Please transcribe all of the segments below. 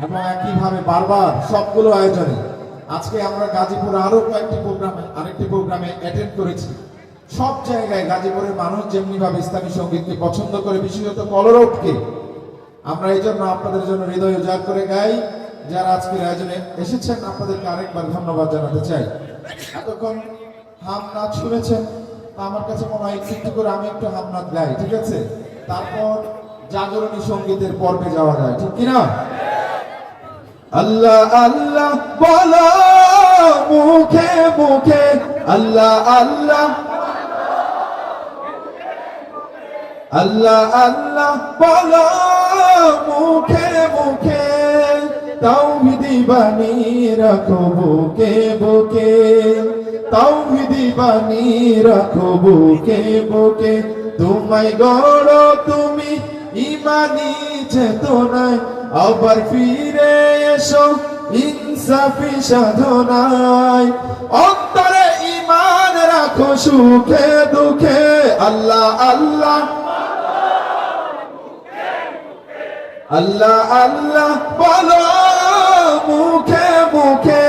এবং একইভাবে বারবার সবগুলো আয়োজনে, আজকে আমরা গাজীপুরে আরও কয়েকটি প্রোগ্রামে, আরেকটি প্রোগ্রামে অ্যাটেন্ড করেছি। সব জায়গায় গাজীপুরের মানুষ যেমনি ভাবে ইসলামী সঙ্গীতকে পছন্দ করে, বিশেষত কলরবকে, আমরা এই জন্য আপনাদের জন্য হৃদয় উজাড় করে গাই। যারা আজকের আয়োজনে এসেছেন, আপনাদেরকে আরেকবার ধন্যবাদ জানাতে চাই। এতক্ষণ হাম নাচ শুনেছেন আমার কাছে মনে হয় একটু করে আমি একটু হাম নাচ গাই, ঠিক আছে? তারপর জাগরণী সঙ্গীতের পর্বে যাওয়া যায়, ঠিক কিনা? আল্লাহ আল্লাহ, বলো মুখে মুখে। আল্লাহ আল্লাহ। আল্লাহ আল্লাহ, বলো মুখে মুখে। তাওহিদি বানি রাখো বুকে বুকে। তাওহিদি বানি রাখো বুকে বুকে। তোমায় গড় তুমি ইমানি চেতনায় আবার ফিরে এসো ইনসাফি সাধনায়। অন্তরে ইমান রাখো সুখে দুঃখে, আল্লাহ আল্লাহ। আল্লাহ আল্লাহ, বলো মুখে মুখে।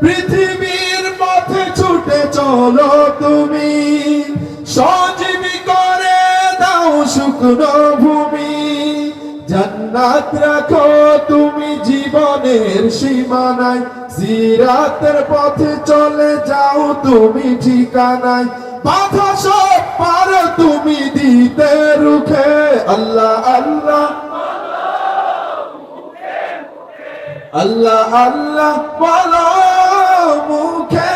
পৃথিবীর পথে ছুটে চলো তুমি। সজীবী করে দাও শুকনো ভূমি জান্নাত রাখো, তুমি জীবনের সীমানায়। সিরাতের পথে চলে যাও, তুমি ঠিকানায়। বাধা সব পার, তুমি দিতে রুখে। আল্লাহ আল্লাহ। আল্লাহ আল্লাহ। বলো মুখে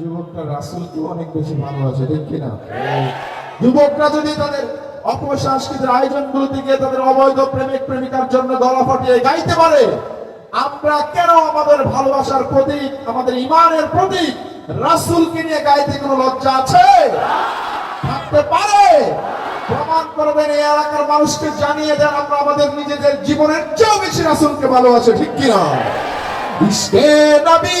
যুবকরা, রাসূলকে অনেক বেশি ভালোবাসে, ঠিক কিনা? যুবকরা যদি তাদের অপসংস্কৃতির আয়োজনগুলো থেকে তাদের অবৈধ প্রেমিক প্রেমিকার জন্য গলা ফাটিয়ে গাইতে পারে, আমরা কেন আমাদের ভালোবাসার প্রতীক, আমাদের ইমানের প্রতীক, রাসূলকে নিয়ে গাইতে কোনো লজ্জা আছে? থাকতে পারে। প্রমাণ করবেন এই এলাকার মানুষকে জানিয়ে দেন আমরা আমাদের নিজেদের জীবনের চেয়েও বেশি রাসূলকে ভালোবাসে, ঠিক কিনা? ইশকে নবী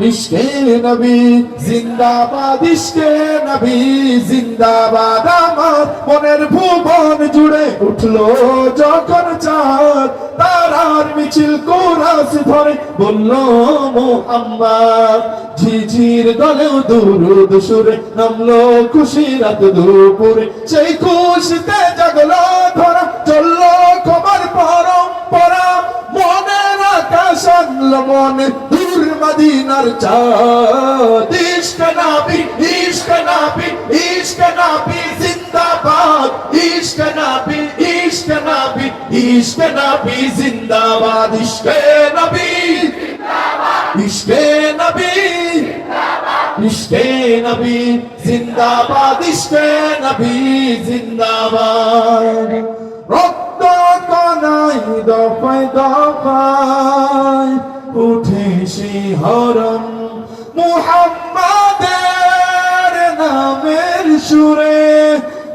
ইশকে নবী, জিন্দাবাদ, ইশকে নবী, জিন্দাবাদ আমার। মনের ভুবন জুড়ে উঠল যখন চাঁদ। তারার মিছিল কোরাস ধরে বলল মোহাম্মদ ঝিঝির দলেও দুরুদ সুরে নামলো খুশি রাত দুপুরে। সেই খুশিতে জাগলো ধরা, চলল খবর পরম্পরা। মনের আকাশ মনে মদিনার চাঁদ ইশক নাবি ইশক নাবি ইশক নাবি জিন্দাবাদ ইশক নাবি ইশক নাবি ইশক নাবি জিন্দাবাদ ইশক নবী ইশকে নবী ইশকে নবী জিন্দাবাদ ইশকে নবী জিন্দাবাদ রক্ত কনাই দফায় দফায় উঠে শিহরণ মুহাম্মাদের নামের সুরে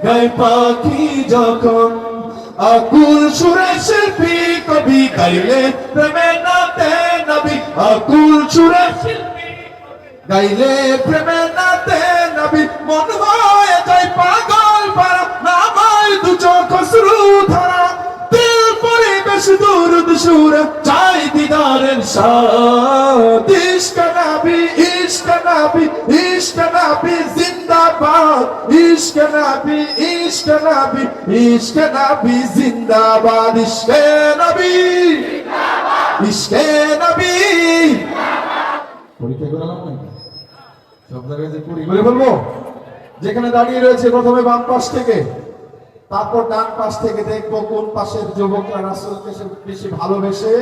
গায় পাখি যখন আকুল সুরে শিল্পী কবি গাইলে প্রেমে নাতে নবী, আকুল সুরে গাইলে প্রেমে নাতে নবী, মন হয়ে যায় পাগল পারা নামায় দু চোখ শ্রু ধরা। পরিবেশ দুরুদ সুর চাই দিদারের জিন্দাবাদ। জিন্দাবাদ। পরীক্ষা সব জায়গায় যে বলে বলব, যেখানে দাঁড়িয়ে রয়েছে প্রথমে বাম পাশ থেকে তারপর ডান পাশ থেকে দেখব কোন পাশের যুবকরা রাসূলকে বেশি ভালোবেসে।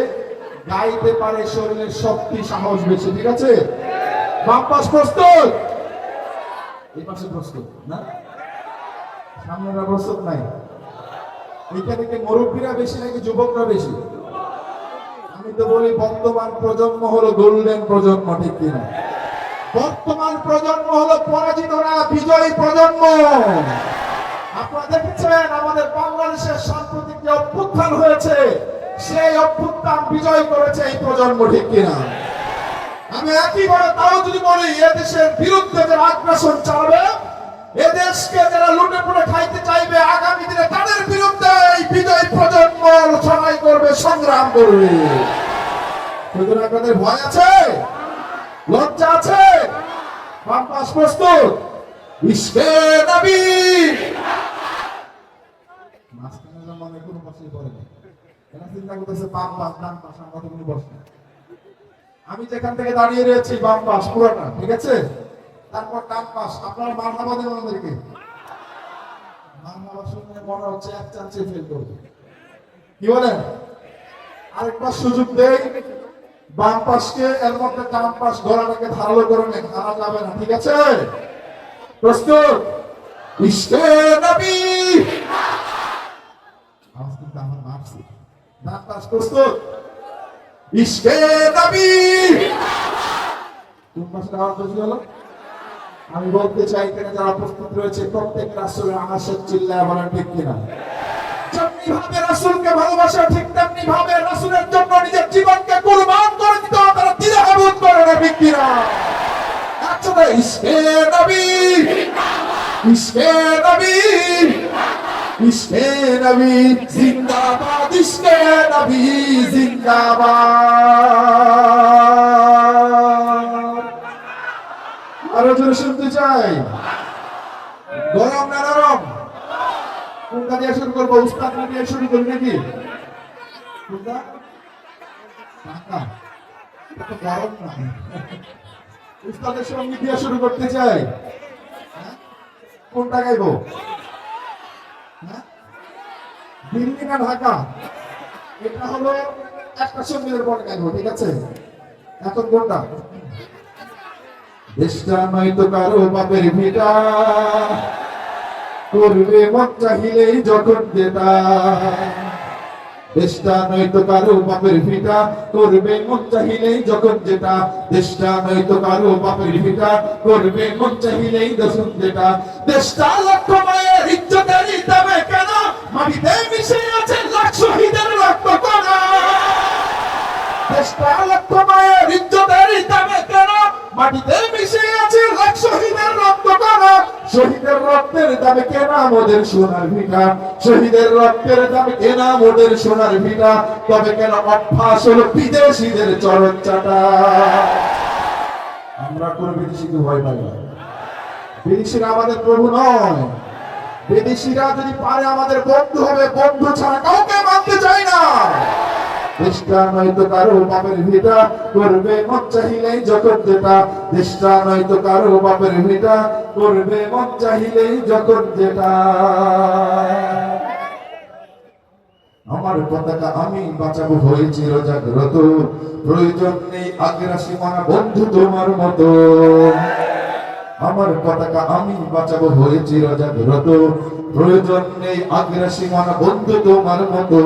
গাইতে পারে শরীরের শক্তি, সাহস বেশি, ঠিক আছে? বাম পাশ প্রস্তুত? এই পাশে প্রস্তুত, না? সামনেরা প্রস্তুত নাই? এখানে কি মুরব্বীরা বেশি নাকি যুবকরা বেশি? আমি তো বলি, বর্তমান প্রজন্ম হলো গোল্ডেন প্রজন্ম, ঠিক কিনা? বর্তমান প্রজন্ম হলো পরাজিত না, বিজয়ী প্রজন্ম। আপনারা দেখেছেন আমাদের বাংলাদেশের সাম্প্রতিক যে অভ্যুত্থান হয়েছে, সেই অভ্যুত্থান বিজয় করেছে এই প্রজন্ম ঠিক কিনা? আমি একইবারে তাও যদি বলি এদেশের বিরুদ্ধে যারা আগ্রাসন চালাবে এদেশকে যারা লুটে পুটে খাইতে চাইবে, আগামী দিনে তাদের বিরুদ্ধে এই বিজয় প্রজন্ম লড়াই করবে সংগ্রাম করবে। সুতরাং আপনাদের ভয় আছে? লজ্জা আছে? বাম পাশ প্রস্তুত? ইসকে নবী! কোনো এরা চিন্তা করতেছে, বাম ডান আমার তো কোনো আমি যেখান থেকে দাঁড়িয়ে রয়েছি, বাম পাশ, পুরোটা, ঠিক আছে? তারপর ডান পাশ, আপনারা মারহাবা দেন আমাদেরকে মারহাবা শুনে মনে হচ্ছে এক চান্সে ফেল করবে। কি বলেন আরেকবার সুযোগ দেই। বাম পাশকে, এর মধ্যে ডান পাশ গলাটাকে ধারালো করে নেন, হারা যাবে না, ঠিক আছে? প্রস্তুত? ইসকে নবী আওয়াজ কিন্তু আমার মারছে ডান পাশ আমি বলতে চাই, এখানে যারা প্রস্তুত রয়েছে, প্রত্যেক রাসূলের আনাসত চিল্লায় বলেন ঠিক কিনা? ভাবে রাসূলকে ভালোবাসা, ঠিক তেমনি ভাবে রাসূলের জন্য নিজের জীবনকে কুরবান করে দিতে হবে, তারা দ্বিধাবোধ করে না ঠিক কিনা? একসাথে ইসকে নবী ইসকে নবী ইসকে নবী, জিন্দাবাদ। ইসকে নবী, জিন্দাবাদ। আরও জোরে শুনতে চাই। গরম না নরম? কোনটা দিয়ে শুরু করব, উস্তাদ দিয়ে শুরু করি নাকি? কোনটা তো গরম না উস্তাদের সংগীত দিয়ে শুরু করতে চাই। হ্যাঁ? কোনটা গাইবো? দিল্লি না ঢাকা। এটা হলো একটা ঠিক আছে? কোনটা দেশটা নয়তো কারও বাপের ভিটা। করবে মন চাহিলেই যখন যেটা দেশটা নয়তো কারও বাপের ভিটা। করবে মন চাহিলেই যখন যেটা দেশটা নয়তো কারও বাপের ভিটা। করবে মন চাহিলেই যখন যেটা দেশটা মায়ের মাটিতে মিশে আছে লাখ শহীদের রক্ত কণা। দেশটা লক্ষ মায়ের ইজ্জতের দামে কেন? মাটিতে মিশে আছে লাখ শহীদের রক্ত কণা। শহীদের রক্তের দামে কেনা মোদের সোনার ভিটা। শহীদের রক্তের দামে কেনা মোদের সোনার ভিটা। তবে কেন অভ্যাস হলো বিদেশিদের চরণ চাটা আমরা কোন বিদেশিকে ভয় পাই না। বিদেশিরা আমাদের প্রভু নয়। বিদেশিরা যদি পারে আমাদের বন্ধু হবে, বন্ধু ছাড়া কাউকে মানতে চাই না। আমার পতাকা আমি বাঁচাবো হয়ে চিরজাগ্রত। প্রয়োজন নেই আগ্রাসী মানা বন্ধু তোমার মতো। আমার পতাকা আমি বাঁচাবো হয়ে চিরজাগ্রত প্রয়োজন নেই আগ্রাসী মানা, বন্ধু তোমার মতো।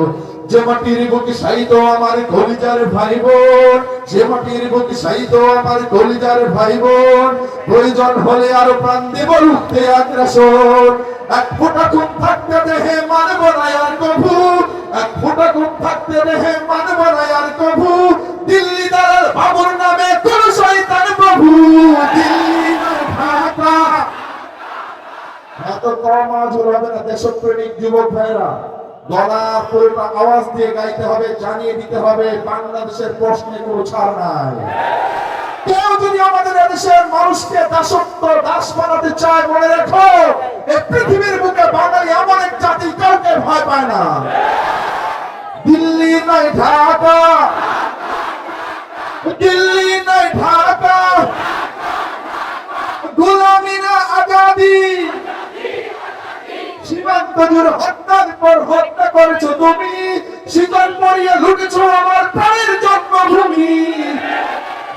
যে মাটির বুকে সাইতো আমার কলিজার ভাই বোন যে মাটির বুকে সাইতো আমার কলিজার ভাই বোন প্রয়োজন হলে আরও প্রাণ দেব রুখতে আগ্রাসন। এক ফোঁটা খুন থাকতে দেহে মানব না আর কভু। এক ফোঁটা খুন থাকতে দেহে মানব না আর কভু। দিল্লি দালাল দেশপ্রেমিক যুবক ভাইয়েরা, গলা পুরোটা আওয়াজ দিয়ে গাইতে হবে, জানিয়ে দিতে হবে, বাংলাদেশের প্রশ্নে কোনো ছাড় নাই। কেউ যদি আমাদের দেশের মানুষকে দাসত্ব, দাস বানাতে চায়, মনে রেখো, এই পৃথিবীর বুকে বাঙালি এমন এক জাতি কাউকে ভয় পায় না দিল্লি নয় ঢাকা দিল্লি নয় ঢাকা গোলামি না আজাদি সীমান্ত হত্যার পর হত্যা করেছ তুমি। শীতল পরিয়ে লুটেছো আমার প্রাণের জন্ম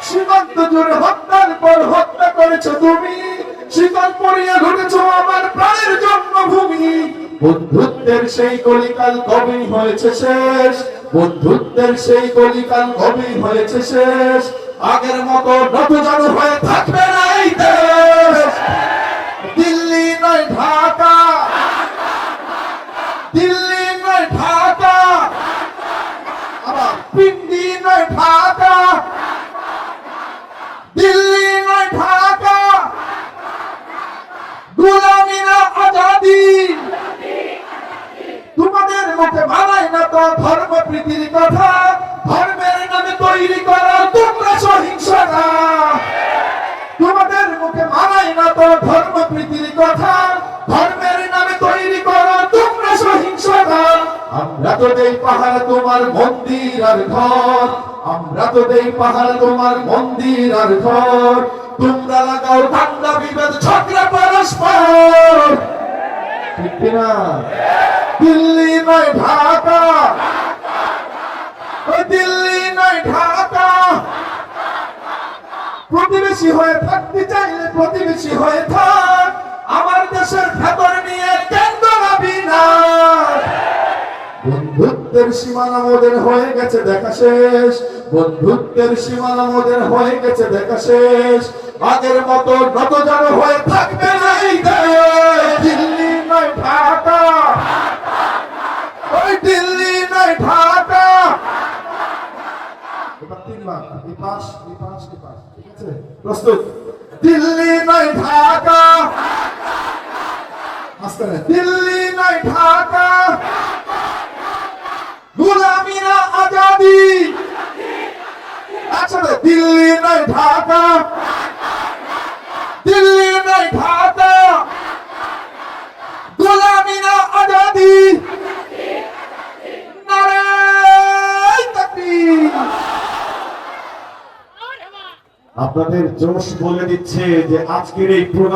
সীমান্ত জুড়ে হত্যার পর হত্যা করেছ তুমি। শীতল পড়িয়া ঘটেছ আমার প্রাণের জন্মভূমি। বন্ধুত্বের সেই কলিকাল কবে হয়েছে শেষ? বন্ধুত্বের সেই কলিকাল কবে হয়েছে শেষ? আগের মতো নতজানু হয়ে থাকবে না এই দেশ। দিল্লি নয় ঢাকা তোমাদের মুখে মানায় না তো ধর্ম প্রীতির কথা। ধর্মের নামে তৈরি করো তোমরা সহিংসতা। আমরা তো দেই পাহাড় তোমার মন্দির আর ঘর। আমরা তো দেই পাহাড় তোমার মন্দির আর ঘর। তোমরা লাগাও ঠান্ডা বিভেদ ঝগড়া পরস্পর। ঠিক কিনা? দিল্লি নয় ঢাকা ওই দিল্লি নয় ঢাকা প্রতিবেশী হয়ে থাকতে চাইলে প্রতিবেশী হয়ে থাক, আমার দেশের ভেতর নিয়ে কেন্দ্র দাঁড়াবি না। বন্ধুত্বের সীমানা মোদের হয়ে গেছে, দেখা শেষ। বন্ধুত্বের সীমানা মোদের হয়ে গেছে, দেখা শেষ। আগের মতো নত যেন ঢাকা। গুলামি না আজাদি একসাথে দিল্লি নয়, ঢাকা। দিল্লি নয়, ঢাকা। গুলামি না আজাদি আপনাদের জোশ বলে দিচ্ছে যে আজকের এই প্রোগ্রাম